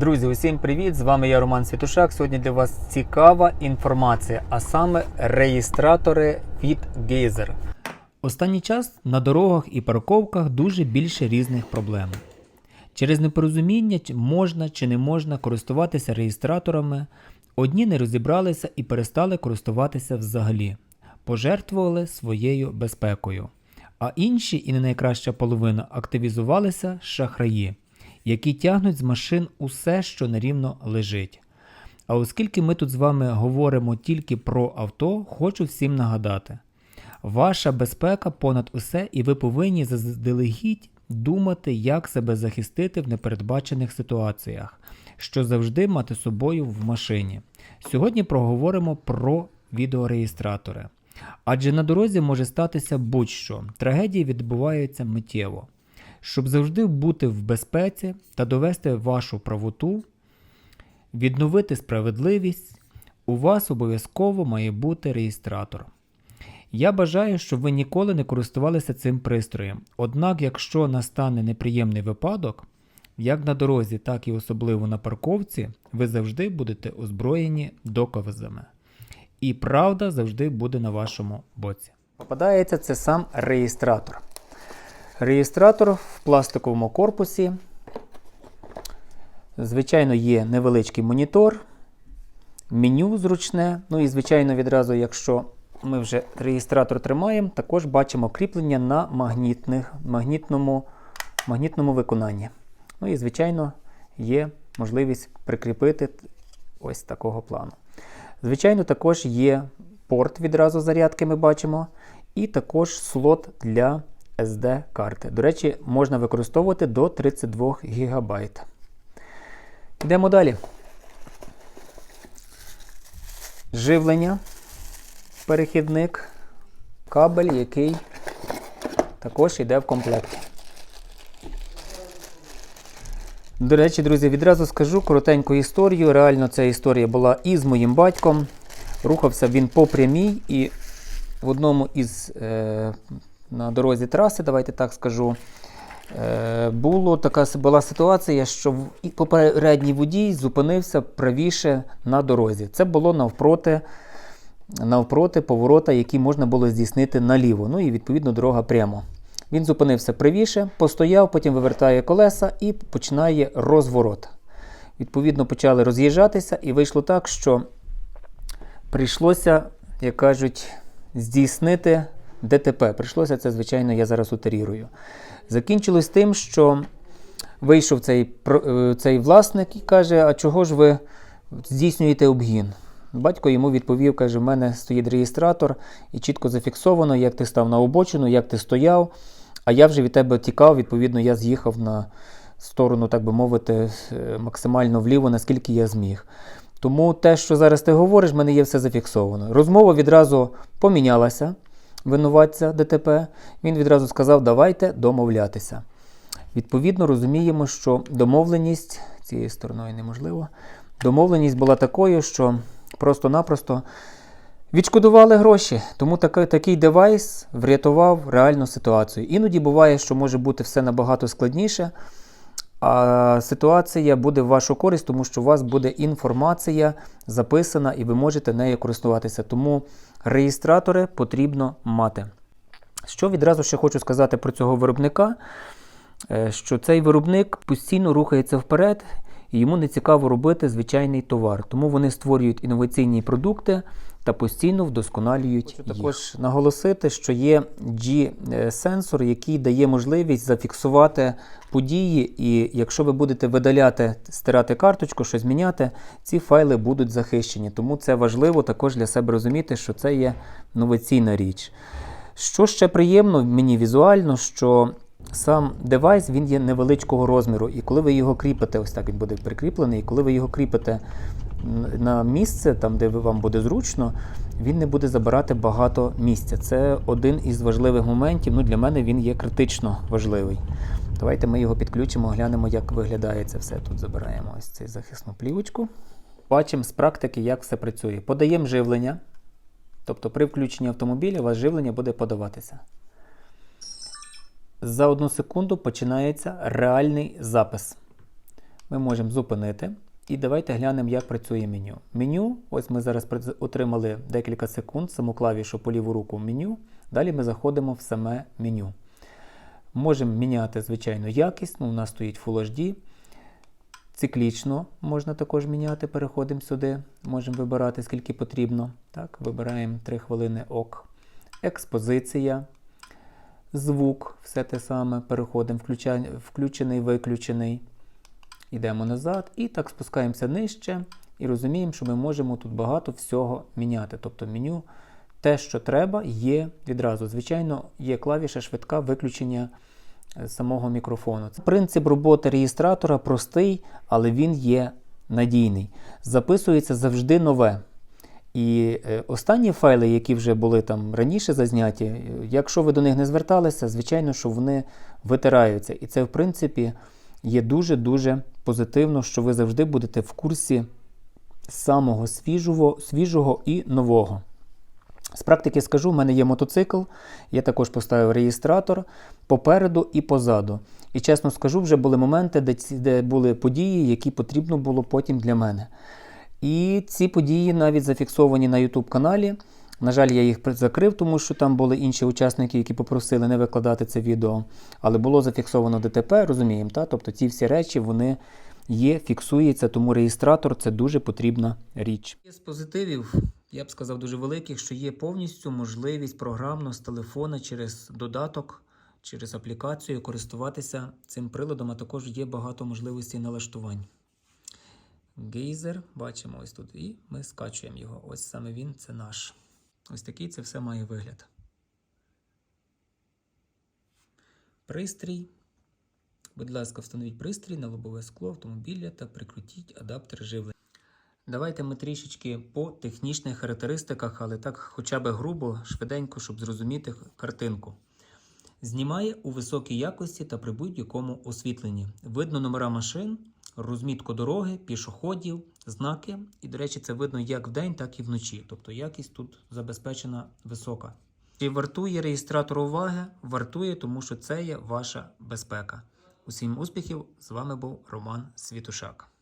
Друзі, усім привіт! З вами я Роман Світушак. Сьогодні для вас цікава інформація, а саме реєстратори від Geyser. Останній час на дорогах і парковках дуже більше різних проблем. Через непорозуміння можна чи не можна користуватися реєстраторами, одні не розібралися і перестали користуватися взагалі, пожертвували своєю безпекою. А інші, і не найкраща половина, активізувалися шахраї, які тягнуть з машин усе, що нерівно лежить. А оскільки ми тут з вами говоримо тільки про авто, хочу всім нагадати: ваша безпека понад усе, і ви повинні заздалегідь думати, як себе захистити в непередбачених ситуаціях, що завжди мати з собою в машині. Сьогодні проговоримо про відеореєстратори. Адже на дорозі може статися будь-що. Трагедії відбуваються миттєво. Щоб завжди бути в безпеці та довести вашу правоту, відновити справедливість, у вас обов'язково має бути реєстратор. Я бажаю, щоб ви ніколи не користувалися цим пристроєм. Однак, якщо настане неприємний випадок, як на дорозі, так і особливо на парковці, ви завжди будете озброєні доказами. І правда завжди буде на вашому боці. Попадається це сам реєстратор. Реєстратор в пластиковому корпусі. Звичайно, є невеличкий монітор, меню зручне. Ну і, звичайно, відразу, якщо ми вже реєстратор тримаємо, також бачимо кріплення на магнітних, магнітному, магнітному виконанні. Ну і, звичайно, є можливість прикріпити ось такого плану. Звичайно, також є порт відразу зарядки, ми бачимо, і також слот для SD-карти. До речі, можна використовувати до 32 ГБ. Йдемо далі. Живлення, перехідник, кабель, який також йде в комплекті. До речі, друзі, відразу скажу коротеньку історію. Реально, ця історія була і з моїм батьком. Рухався він по прямій, і в одному із е, на дорозі траси, давайте так скажу, е, було така була ситуація, що попередній водій зупинився правіше на дорозі. Це було навпроти, навпроти поворота, який можна було здійснити наліво. Ну і відповідно дорога прямо. Він зупинився правіше, постояв, потім вивертає колеса і починає розворот. Відповідно, почали роз'їжджатися, і вийшло так, що прийшлося, як кажуть, здійснити ДТП. Прийшлося це, звичайно, я зараз утерірую. Закінчилось тим, що вийшов цей, е, цей власник і каже: А чого ж ви здійснюєте обгін? Батько йому відповів, каже: в мене стоїть реєстратор, і чітко зафіксовано, як ти став на обочину, як ти стояв. А я вже від тебе тікав, відповідно, я з'їхав на сторону, так би мовити, е, максимально вліво, наскільки я зміг. Тому те, що зараз ти говориш, в мене є все зафіксовано. Розмова відразу помінялася винуватця ДТП. Він відразу сказав, давайте домовлятися. Відповідно, розуміємо, що домовленість цією стороною неможливо. Домовленість була такою, що просто-напросто відшкодували гроші. Тому такий, такий девайс врятував реальну ситуацію. Іноді буває, що може бути все набагато складніше, а ситуація буде в вашу користь, тому що у вас буде інформація записана і ви можете нею користуватися. Тому реєстратори потрібно мати. Що відразу ще хочу сказати про цього виробника, е, що цей виробник постійно рухається вперед, і йому не цікаво робити звичайний товар. Тому вони створюють інноваційні продукти та постійно вдосконалюють. Хочу їх. також наголосити, що є G-сенсор, який дає можливість зафіксувати події, і якщо ви будете видаляти, стирати карточку, щось міняти, ці файли будуть захищені. Тому це важливо також для себе розуміти, що це є інноваційна річ. Що ще приємно мені візуально, що сам девайс він є невеличкого розміру, і коли ви його кріпите, ось так він буде прикріплений, і коли ви його кріпите на місце, там де вам буде зручно, він не буде забирати багато місця. Це один із важливих моментів. Ну, для мене він є критично важливий. Давайте ми його підключимо, глянемо, як виглядає це все. Тут забираємо ось цю захисну плівочку. Бачимо з практики, як все працює. Подаємо живлення. Тобто при включенні автомобіля у вас живлення буде подаватися. За одну секунду починається реальний запис. ми можемо зупинити. І давайте глянемо, як працює меню. Меню, ось ми зараз отримали декілька секунд саму клавішу по ліву руку меню. Далі ми заходимо в саме меню. Можемо міняти, звичайно, якість. Ну, у нас стоїть Full HD. Циклічно можна також міняти. Переходимо сюди. Можемо вибирати, скільки потрібно. Так, вибираємо 3 хвилини ок. Експозиція. Звук, все те саме. Переходимо, включений, виключений. Йдемо назад і так спускаємося нижче і розуміємо, що ми можемо тут багато всього міняти. Тобто меню, те, що треба, є відразу. Звичайно, є клавіша швидка виключення е, самого мікрофону. Принцип роботи реєстратора простий, але він є надійний. Записується завжди нове. І е, останні файли, які вже були там раніше зазняті, е, якщо ви до них не зверталися, звичайно, що вони витираються. І це, в принципі, є дуже-дуже позитивно, що ви завжди будете в курсі самого свіжого, свіжого і нового. З практики скажу, в мене є мотоцикл, я також поставив реєстратор попереду і позаду. І чесно скажу, вже були моменти, де, ці- де були події, які потрібно було потім для мене. І ці події навіть зафіксовані на YouTube каналі. На жаль, я їх закрив, тому що там були інші учасники, які попросили не викладати це відео. Але було зафіксовано ДТП, розуміємо, та? тобто ці всі речі вони є, фіксуються, тому реєстратор це дуже потрібна річ. З позитивів, я б сказав, дуже великих, що є повністю можливість програмно з телефона через додаток, через аплікацію користуватися цим приладом, а також є багато можливостей налаштувань. Гейзер, бачимо ось тут, і ми скачуємо його. Ось саме він це наш. Ось такий це все має вигляд. Пристрій. Будь ласка, встановіть пристрій на лобове скло автомобіля та прикрутіть адаптер живлення. Давайте ми трішечки по технічних характеристиках, але так хоча б грубо, швиденько, щоб зрозуміти картинку. Знімає у високій якості та при будь-якому освітленні. Видно номера машин, розмітку дороги, пішоходів, знаки. І, до речі, це видно як вдень, так і вночі. Тобто якість тут забезпечена висока. Чи вартує реєстратор уваги? Вартує, тому що це є ваша безпека. Усім успіхів! З вами був Роман Світушак.